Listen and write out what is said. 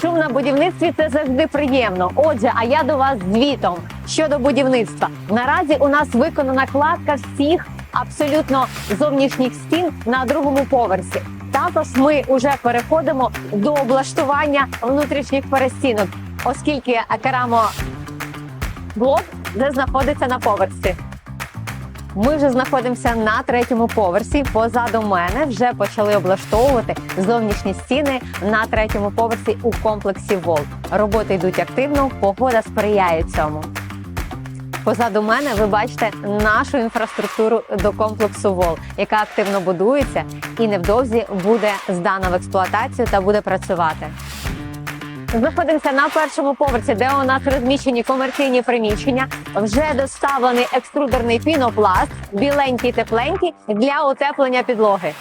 Шум на будівництві це завжди приємно. Отже, а я до вас звітом щодо будівництва. Наразі у нас виконана кладка всіх абсолютно зовнішніх стін на другому поверсі. Також ми вже переходимо до облаштування внутрішніх перестінок, оскільки керамо блок де знаходиться на поверсі. Ми вже знаходимося на третьому поверсі. Позаду мене вже почали облаштовувати зовнішні стіни на третьому поверсі у комплексі ВОЛ. Роботи йдуть активно, погода сприяє цьому. Позаду мене ви бачите нашу інфраструктуру до комплексу ВОЛ, яка активно будується і невдовзі буде здана в експлуатацію та буде працювати. Знаходимося на першому поверсі, де у нас розміщені комерційні приміщення. Вже доставлений екструдерний пінопласт, біленький тепленький для утеплення підлоги.